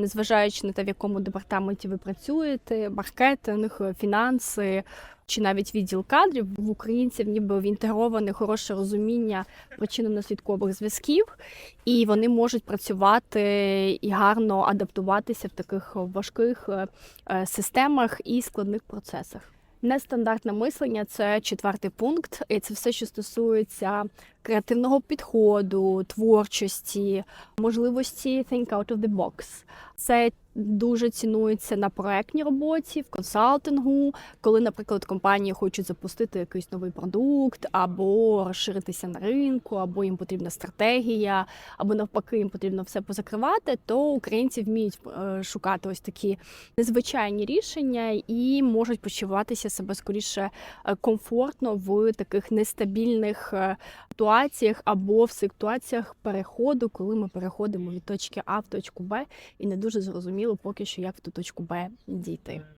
Незважаючи на те, в якому департаменті ви працюєте, маркетинг, фінанси чи навіть відділ кадрів в українців, ніби інтегроване хороше розуміння причинно-наслідкових зв'язків, і вони можуть працювати і гарно адаптуватися в таких важких е, е, системах і складних процесах. Нестандартне мислення це четвертий пункт, і це все, що стосується креативного підходу, творчості, можливості think out of the box. Це дуже цінується на проектній роботі, в консалтингу, коли, наприклад, компанії хочуть запустити якийсь новий продукт, або розширитися на ринку, або їм потрібна стратегія, або навпаки, їм потрібно все позакривати, то українці вміють е, шукати ось такі незвичайні рішення і можуть почуватися себе скоріше е, комфортно в таких нестабільних е, ситуаціях або в ситуаціях переходу, коли ми переходимо від точки А в точку Б, і не дуже зрозуміло поки що, як в ту точку Б дійти.